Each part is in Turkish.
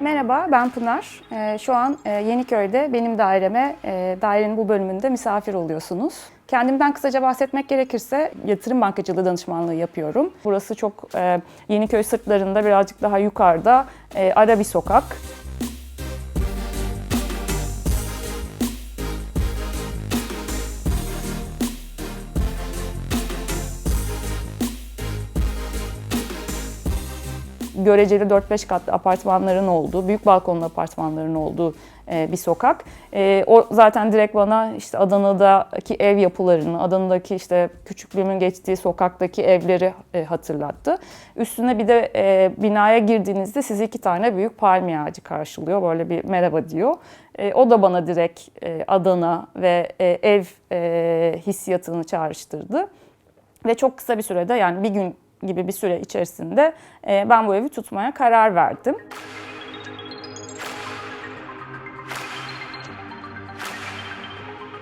Merhaba, ben Pınar. Ee, Şu an e, Yeniköy'de benim daireme, e, dairenin bu bölümünde misafir oluyorsunuz. Kendimden kısaca bahsetmek gerekirse yatırım bankacılığı danışmanlığı yapıyorum. Burası çok e, Yeniköy sırtlarında birazcık daha yukarıda ara bir sokak. Göreceli 4-5 katlı apartmanların olduğu, büyük balkonlu apartmanların olduğu e, bir sokak. E, o zaten direkt bana işte Adana'daki ev yapılarını, Adana'daki işte küçüklüğümün geçtiği sokaktaki evleri e, hatırlattı. Üstüne bir de binaya girdiğinizde sizi iki tane büyük palmiye ağacı karşılıyor. Böyle bir merhaba diyor. O da bana direkt Adana ve ev hissiyatını çağrıştırdı. Ve çok kısa bir sürede yani bir gün gibi bir süre içerisinde e, ben bu evi tutmaya karar verdim.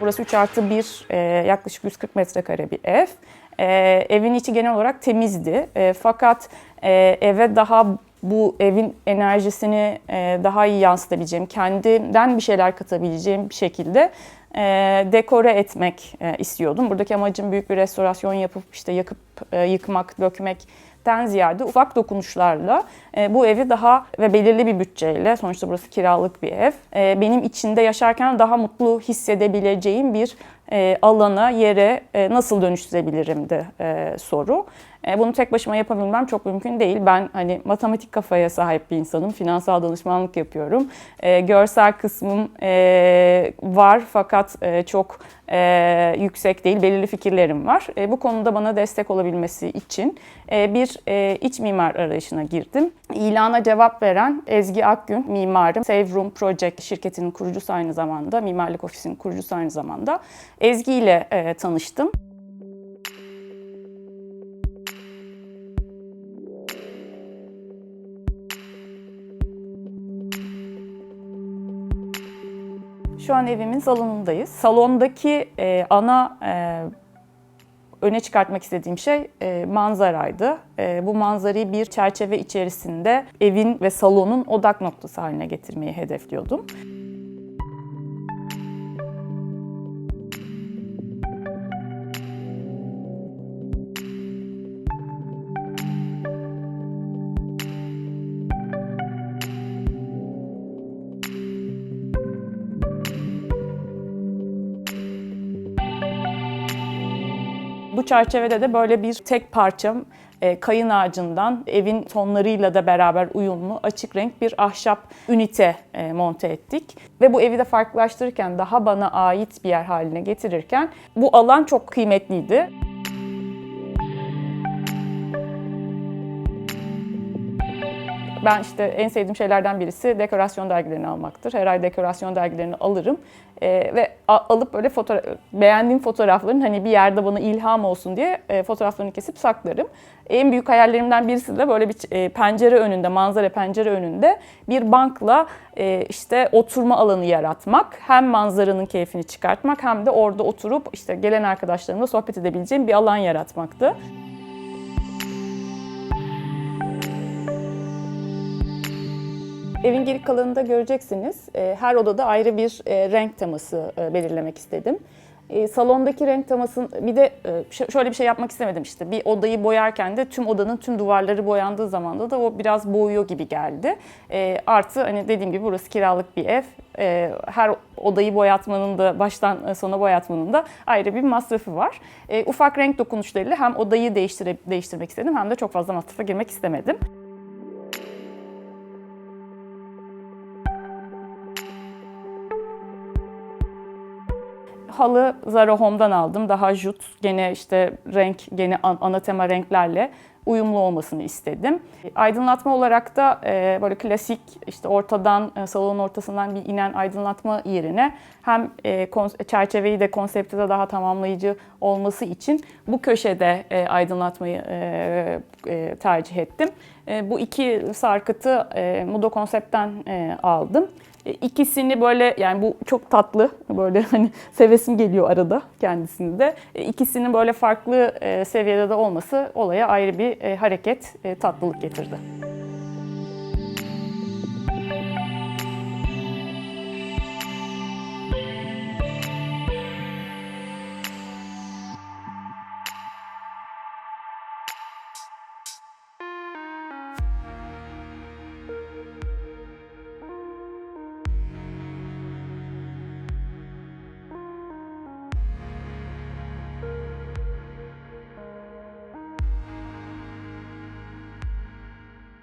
Burası 3 artı 1, e, yaklaşık 140 metrekare bir ev. E, evin içi genel olarak temizdi. Fakat eve daha bu evin enerjisini daha iyi yansıtabileceğim, kendimden bir şeyler katabileceğim bir şekilde e, dekore etmek e, istiyordum. Buradaki amacım büyük bir restorasyon yapıp işte yakıp e, yıkmak, dökmekten ziyade ufak dokunuşlarla e, bu evi daha ve belirli bir bütçeyle sonuçta burası kiralık bir ev. e, benim içinde yaşarken daha mutlu hissedebileceğim bir e, alana, yere e, nasıl dönüştürebilirimdi e, soru. E, bunu tek başıma yapabilmem çok mümkün değil. Ben hani matematik kafaya sahip bir insanım. Finansal danışmanlık yapıyorum. E, görsel kısmım e, var fakat e, çok e, yüksek değil. Belirli fikirlerim var. E, bu konuda bana destek olabilmesi için e, bir e, iç mimar arayışına girdim. İlana cevap veren Ezgi Akgün mimarım. Save Room Project şirketinin kurucusu aynı zamanda, mimarlık ofisinin kurucusu aynı zamanda. Ezgi ile e, tanıştım. Şu an evimin salonundayız. Salondaki e, ana e, öne çıkartmak istediğim şey e, manzaraydı. E, bu manzarayı bir çerçeve içerisinde evin ve salonun odak noktası haline getirmeyi hedefliyordum. Çerçevede de böyle bir tek parça e, kayın ağacından evin tonlarıyla da beraber uyumlu açık renk bir ahşap ünite e, monte ettik. Ve bu evi de farklılaştırırken daha bana ait bir yer haline getirirken bu alan çok kıymetliydi. Ben işte en sevdiğim şeylerden birisi dekorasyon dergilerini almaktır. Her ay dekorasyon dergilerini alırım Ee, ve alıp böyle fotoğraf, beğendiğim fotoğrafların hani bir yerde bana ilham olsun diye e, fotoğraflarını kesip saklarım. En büyük hayallerimden birisi de böyle bir e, pencere önünde, manzara pencere önünde bir bankla e, işte oturma alanı yaratmak. Hem manzaranın keyfini çıkartmak hem de orada oturup işte gelen arkadaşlarımla sohbet edebileceğim bir alan yaratmaktı. Evin geri kalanında göreceksiniz. E, Her odada ayrı bir e, renk teması e, belirlemek istedim. Salondaki renk temasını bir de şöyle bir şey yapmak istemedim işte. Bir odayı boyarken de tüm odanın tüm duvarları boyandığı zaman da o biraz boğuyor gibi geldi. Artı hani dediğim gibi burası kiralık bir ev. Her odayı boyatmanın da baştan sona boyatmanın da ayrı bir masrafı var. Ufak renk dokunuşlarıyla hem odayı değiştirmek istedim hem de çok fazla masrafa girmek istemedim. Halı Zara Home'dan aldım. Daha jut, gene işte renk, gene an- ana tema renklerle uyumlu olmasını istedim. Aydınlatma olarak da e, böyle klasik işte ortadan, e, salonun ortasından bir inen aydınlatma yerine hem e, çerçeveyi de konsepti de daha tamamlayıcı olması için bu köşede aydınlatmayı tercih ettim. Bu iki sarkıtı e, Mudo Konsept'ten aldım. E, İkisini böyle yani bu çok tatlı böyle hani sevesim geliyor arada kendisini de. E, İkisinin böyle farklı e, seviyede de olması olaya ayrı bir hareket, tatlılık getirdi.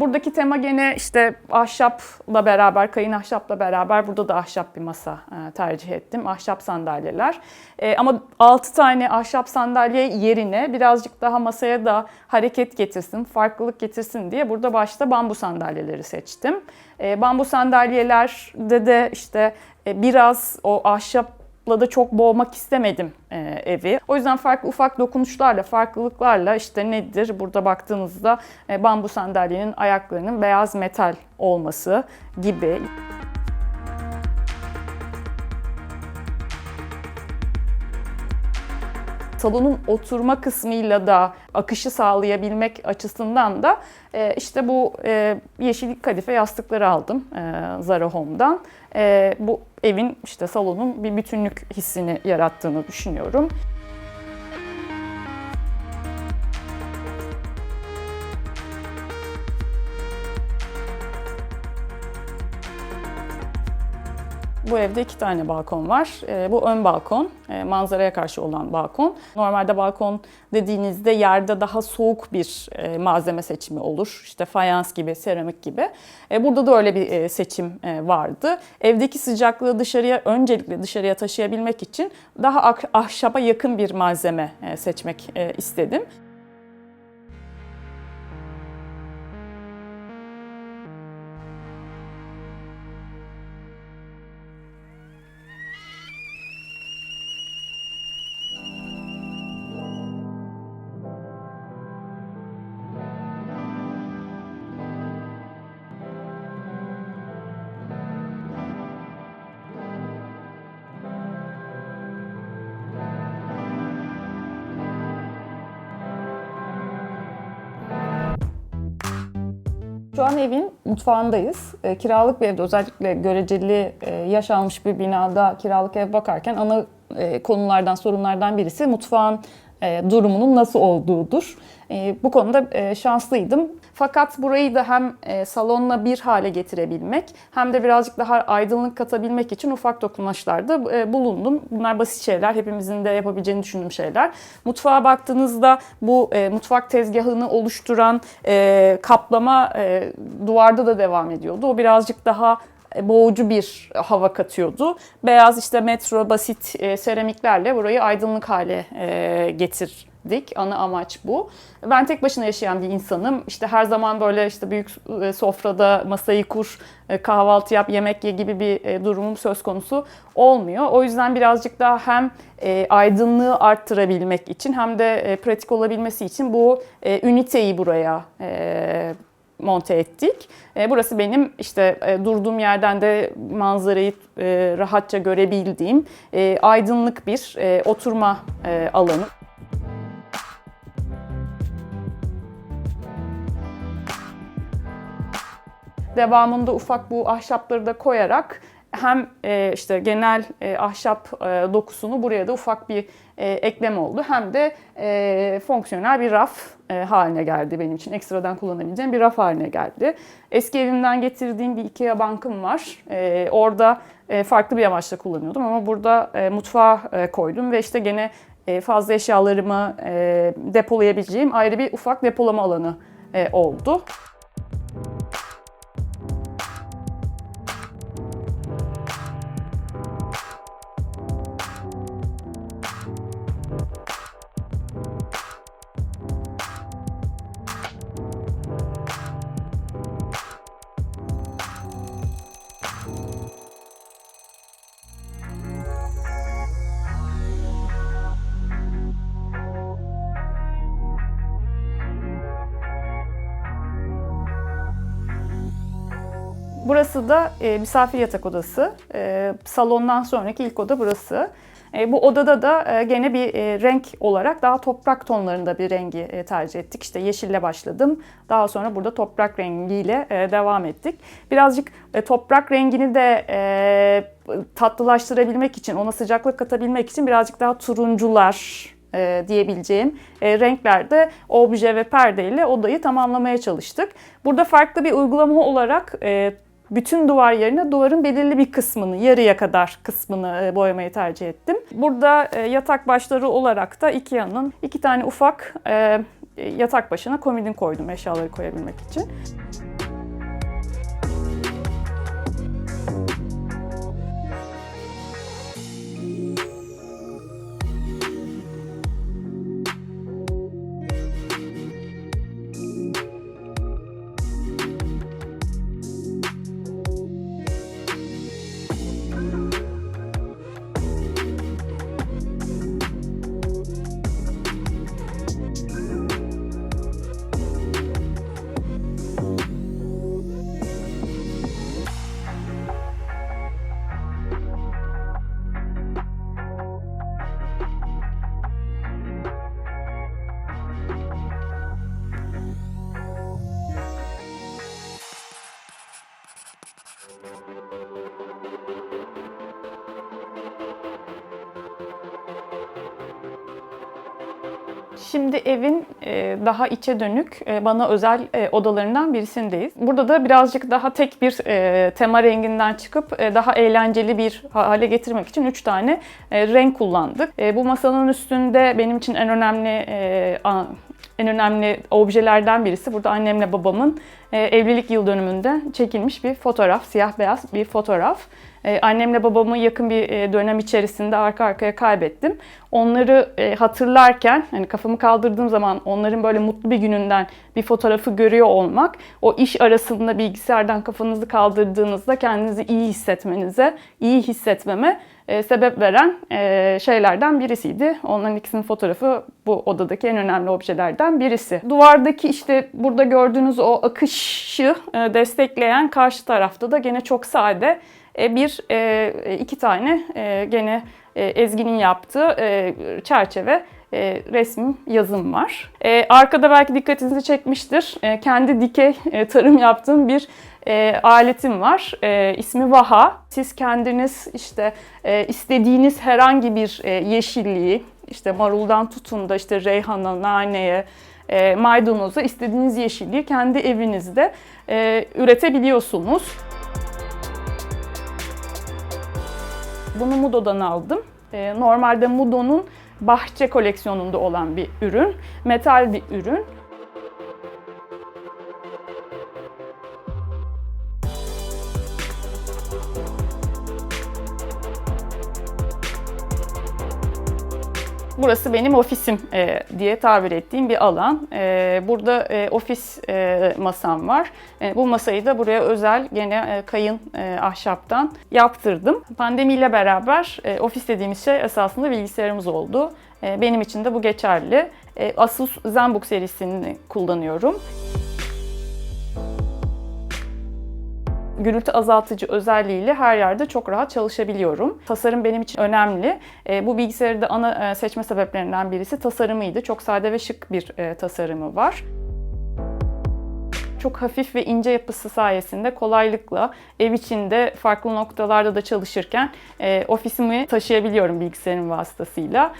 Buradaki tema gene işte ahşapla beraber, kayın ahşapla beraber burada da ahşap bir masa e, tercih ettim. Ahşap sandalyeler. E, ama 6 tane ahşap sandalye yerine birazcık daha masaya da hareket getirsin, farklılık getirsin diye burada başta bambu sandalyeleri seçtim. E, bambu sandalyelerde de işte e, biraz o ahşap da çok boğmak istemedim e, evi. O yüzden farklı ufak dokunuşlarla, farklılıklarla işte nedir? Burada baktığınızda e, bambu sandalyenin ayaklarının beyaz metal olması gibi. salonun oturma kısmıyla da akışı sağlayabilmek açısından da e, işte bu e, yeşillik kadife yastıkları aldım e, Zara Home'dan. E, bu evin işte salonun bir bütünlük hissini yarattığını düşünüyorum. Bu evde iki tane balkon var. E, bu ön balkon, e, manzaraya karşı olan balkon. Normalde balkon dediğinizde yerde daha soğuk bir e, malzeme seçimi olur. İşte fayans gibi, seramik gibi. E, burada da öyle bir seçim vardı. Evdeki sıcaklığı dışarıya, öncelikle dışarıya taşıyabilmek için daha ah- ahşaba yakın bir malzeme seçmek istedim. Şu an evin mutfağındayız. E, kiralık bir evde özellikle göreceli e, yaş almış bir binada kiralık ev bakarken ana e, konulardan, sorunlardan birisi mutfağın e, durumunun nasıl olduğudur. E, bu konuda e, şanslıydım. Fakat burayı da hem e, salonla bir hale getirebilmek hem de birazcık daha aydınlık katabilmek için ufak dokunuşlarda e, bulundum. Bunlar basit şeyler, hepimizin de yapabileceğini düşündüğüm şeyler. Mutfağa baktığınızda bu e, mutfak tezgahını oluşturan kaplama duvarda da devam ediyordu. O birazcık daha boğucu bir hava katıyordu. Beyaz işte metro basit e, seramiklerle burayı aydınlık hale e, getirdik. Ana amaç bu. Ben tek başına yaşayan bir insanım. İşte her zaman böyle işte büyük e, sofrada masayı kur, e, kahvaltı yap, yemek ye gibi bir e, durumum söz konusu olmuyor. O yüzden birazcık daha hem aydınlığı arttırabilmek için hem de pratik olabilmesi için bu üniteyi buraya monte ettik. E, burası benim işte e, durduğum yerden de manzarayı e, rahatça görebildiğim aydınlık bir oturma alanı. Devamında ufak bu ahşapları da koyarak hem e, işte genel e, ahşap e, dokusunu buraya da ufak bir ekleme oldu. Hem de fonksiyonel bir raf haline geldi benim için. Ekstradan kullanabileceğim bir raf haline geldi. Eski evimden getirdiğim bir Ikea bankım var. Orada farklı bir amaçla kullanıyordum ama burada mutfağa koydum ve işte gene fazla eşyalarımı depolayabileceğim ayrı bir ufak depolama alanı oldu. Burası da e, misafir yatak odası. E, salondan sonraki ilk oda burası. E, bu odada da e, gene bir e, renk olarak daha toprak tonlarında bir rengi e, tercih ettik. İşte yeşille başladım. Daha sonra burada toprak rengiyle e, devam ettik. Birazcık e, toprak rengini de e, tatlılaştırabilmek için, ona sıcaklık katabilmek için birazcık daha turuncular, e, diyebileceğim e, renklerde obje ve perdeyle odayı tamamlamaya çalıştık. Burada farklı bir uygulama olarak e, bütün duvar yerine duvarın belirli bir kısmını, yarıya kadar kısmını e, boyamayı tercih ettim. Burada e, yatak başları olarak da Ikea'nın iki tane ufak e, yatak başına komodin koydum eşyaları koyabilmek için. Şimdi evin e, daha içe dönük e, bana özel e, odalarından birisindeyiz. Burada da birazcık daha tek bir tema renginden çıkıp daha eğlenceli bir hale getirmek için 3 tane renk kullandık. Bu masanın üstünde benim için en önemli en önemli objelerden birisi burada annemle babamın e, evlilik yıl dönümünde çekilmiş bir fotoğraf, siyah beyaz bir fotoğraf. E, annemle babamı yakın bir e, dönem içerisinde arka arkaya kaybettim. Onları hatırlarken, hani kafamı kaldırdığım zaman onların böyle mutlu bir gününden bir fotoğrafı görüyor olmak, o iş arasında bilgisayardan kafanızı kaldırdığınızda kendinizi iyi hissetmenize, iyi hissetmeme e, sebep veren e, şeylerden birisiydi. Onların ikisinin fotoğrafı bu odadaki en önemli objelerden birisi. Duvardaki işte burada gördüğünüz o akışı e, destekleyen karşı tarafta da gene çok sade bir iki tane gene Ezgi'nin yaptığı çerçeve e, yazım var. Arkada belki dikkatinizi çekmiştir. Kendi dikey tarım yaptığım bir e, aletim var. E, ismi Vaha. Siz kendiniz işte e, istediğiniz herhangi bir e, yeşilliği, işte maruldan tutun da işte reyhana, naneye, e, maydanoza istediğiniz yeşilliği kendi evinizde e, üretebiliyorsunuz. Bunu Mudo'dan aldım. E, normalde Mudo'nun bahçe koleksiyonunda olan bir ürün. Metal bir ürün. Burası benim ofisim e, diye tabir ettiğim bir alan. E, burada e, ofis e, masam var. E, bu masayı da buraya özel gene e, kayın e, ahşaptan yaptırdım. Pandemiyle beraber e, ofis dediğimiz şey esasında bilgisayarımız oldu. E, benim için de bu geçerli. E, Asus ZenBook serisini kullanıyorum. Gürültü azaltıcı özelliğiyle her yerde çok rahat çalışabiliyorum. Tasarım benim için önemli. E, bu bilgisayarı da ana e, seçme sebeplerinden birisi tasarımıydı. Çok sade ve şık bir e, tasarımı var. Çok hafif ve ince yapısı sayesinde kolaylıkla ev içinde farklı noktalarda da çalışırken e, ofisimi taşıyabiliyorum bilgisayarın vasıtasıyla.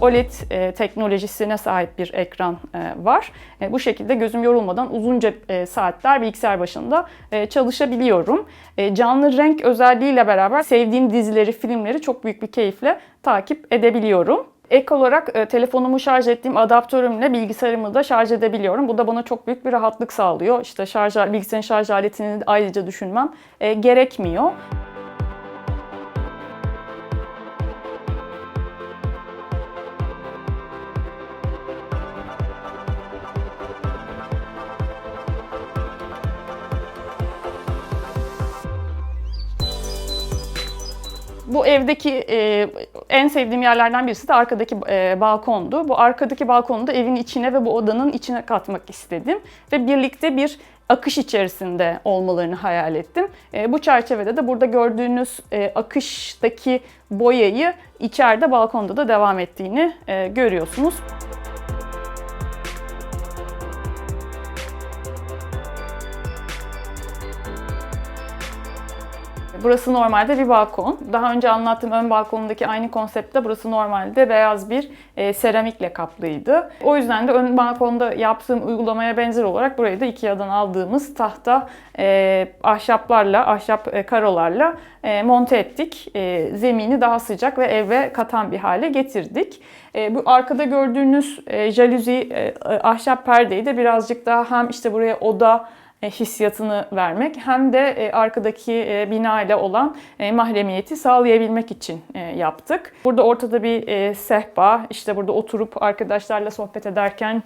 OLED e, teknolojisine sahip bir ekran e, var. E, bu şekilde gözüm yorulmadan uzunca e, saatler bilgisayar başında e, çalışabiliyorum. E, canlı renk özelliğiyle beraber sevdiğim dizileri, filmleri çok büyük bir keyifle takip edebiliyorum. Ek olarak e, telefonumu şarj ettiğim adaptörümle bilgisayarımı da şarj edebiliyorum. Bu da bana çok büyük bir rahatlık sağlıyor. İşte şarj bilgisayarın şarj aletini ayrıca düşünmem e, gerekmiyor. Bu evdeki e, en sevdiğim yerlerden birisi de arkadaki e, balkondu. Bu arkadaki balkonu da evin içine ve bu odanın içine katmak istedim. Ve birlikte bir akış içerisinde olmalarını hayal ettim. E, bu çerçevede de burada gördüğünüz e, akıştaki boyayı içeride balkonda da devam ettiğini e, görüyorsunuz. Burası normalde bir balkon. Daha önce anlattığım ön balkonundaki aynı konseptte burası normalde beyaz bir e, seramikle kaplıydı. O yüzden de ön balkonda yaptığım uygulamaya benzer olarak burayı da Ikea'dan aldığımız tahta e, ahşaplarla, ahşap e, karolarla e, monte ettik. E, zemini daha sıcak ve eve katan bir hale getirdik. E, bu arkada gördüğünüz e, jaluzi e, ahşap perdeyi de birazcık daha hem işte buraya oda e, hissiyatını vermek hem de e, arkadaki e, bina ile olan mahremiyeti sağlayabilmek için yaptık. Burada ortada bir sehpa, işte burada oturup arkadaşlarla sohbet ederken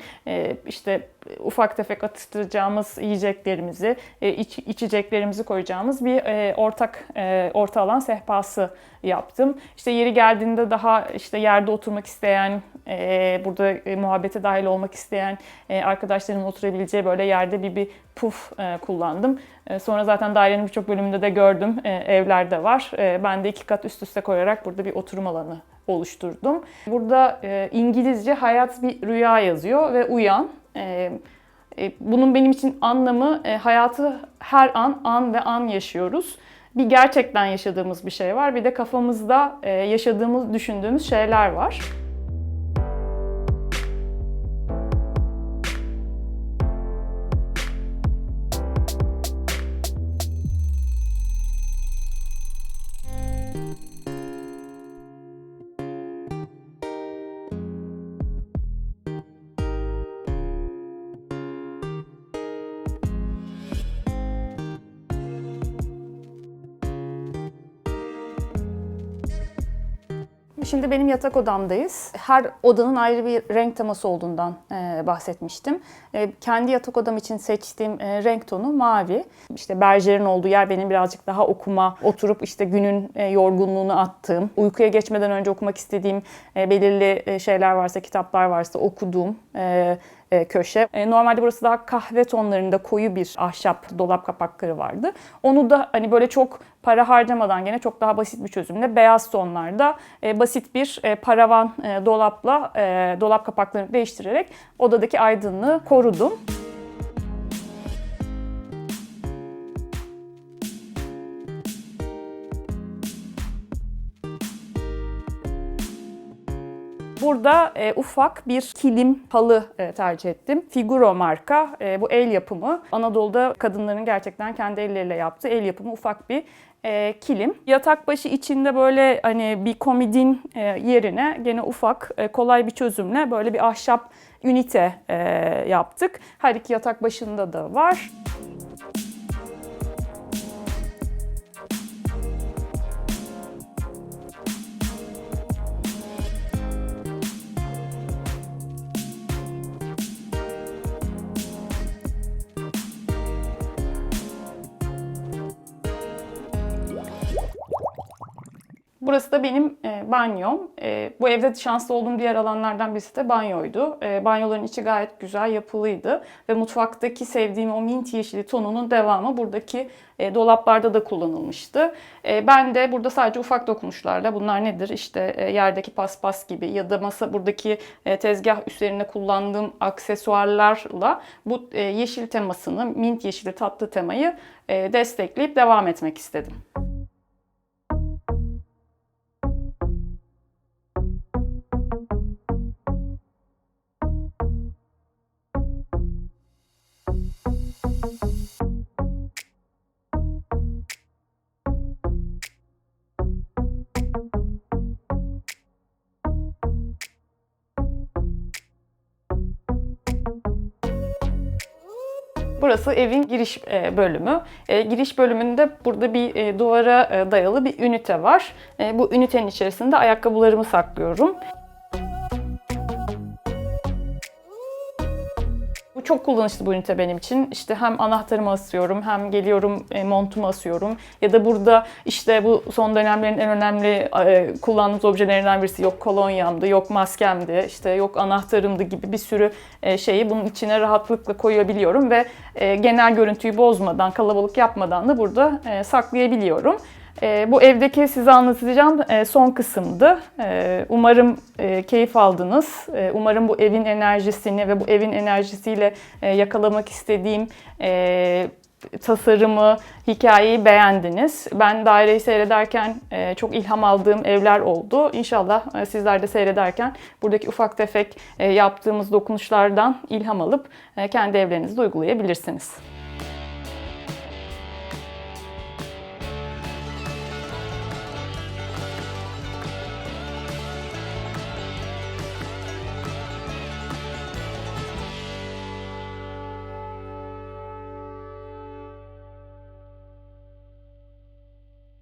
işte ufak tefek atıştıracağımız yiyeceklerimizi, iç, içeceklerimizi koyacağımız bir ortak orta alan sehpası yaptım. İşte yeri geldiğinde daha işte yerde oturmak isteyen, burada muhabbete dahil olmak isteyen arkadaşlarımın oturabileceği böyle yerde bir bir puf kullandım. Sonra zaten dairenin birçok bölümünde de gördüm. Evlerde var. Ben de iki kat üst üste koyarak burada bir oturum alanı oluşturdum. Burada İngilizce hayat bir rüya yazıyor ve uyan E, e, bunun benim için anlamı e, hayatı her an an ve an yaşıyoruz. Bir gerçekten yaşadığımız bir şey var, bir de kafamızda e, yaşadığımız, düşündüğümüz şeyler var. Şimdi benim yatak odamdayız. Her odanın ayrı bir renk teması olduğundan e, bahsetmiştim. E, kendi yatak odam için seçtiğim e, renk tonu mavi. İşte berjerin olduğu yer benim birazcık daha okuma, oturup işte günün e, yorgunluğunu attığım, uykuya geçmeden önce okumak istediğim e, belirli e, şeyler varsa, kitaplar varsa okuduğum e, köşe. E, Normalde burası daha kahve tonlarında koyu bir ahşap dolap kapakları vardı. Onu da hani böyle çok para harcamadan gene çok daha basit bir çözümle beyaz tonlarda e, basit bir e, paravan e, dolapla e, dolap kapaklarını değiştirerek odadaki aydınlığı korudum. Burada e, ufak bir kilim halı e, tercih ettim. Figuro marka. E, bu el yapımı. Anadolu'da kadınların gerçekten kendi elleriyle yaptığı el yapımı ufak bir e, kilim. Yatak başı içinde böyle hani bir komodin e, yerine gene ufak e, kolay bir çözümle böyle bir ahşap ünite e, yaptık. Her iki yatak başında da var. Burası da benim e, banyom. E, bu evde şanslı olduğum diğer alanlardan birisi de banyoydu. E, banyoların içi gayet güzel yapılıydı. Ve mutfaktaki sevdiğim o mint yeşili tonunun devamı buradaki e, dolaplarda da kullanılmıştı. E, ben de burada sadece ufak dokunuşlarla bunlar nedir? İşte e, yerdeki paspas gibi ya da masa buradaki e, tezgah üzerine kullandığım aksesuarlarla bu e, yeşil temasını, mint yeşili tatlı temayı e, destekleyip devam etmek istedim. Burası evin giriş e, bölümü. E, Giriş bölümünde burada bir e, duvara dayalı bir ünite var. Bu ünitenin içerisinde ayakkabılarımı saklıyorum. Çok kullanışlı bu ünite benim için. İşte hem anahtarımı asıyorum, hem geliyorum e, montumu asıyorum. Ya da burada işte bu son dönemlerin en önemli e, kullandığımız objelerinden birisi yok kolonyamdı, yok maskemdi, işte yok anahtarımdı gibi bir sürü e, şeyi bunun içine rahatlıkla koyabiliyorum ve genel görüntüyü bozmadan, kalabalık yapmadan da burada saklayabiliyorum. E, bu evdeki size anlatacağım e, son kısımdı. E, umarım e, keyif aldınız. E, umarım bu evin enerjisini ve bu evin enerjisiyle e, yakalamak istediğim e, tasarımı, hikayeyi beğendiniz. Ben daireyi seyrederken e, çok ilham aldığım evler oldu. İnşallah e, sizler de seyrederken buradaki ufak tefek e, yaptığımız dokunuşlardan ilham alıp e, kendi evlerinizde uygulayabilirsiniz.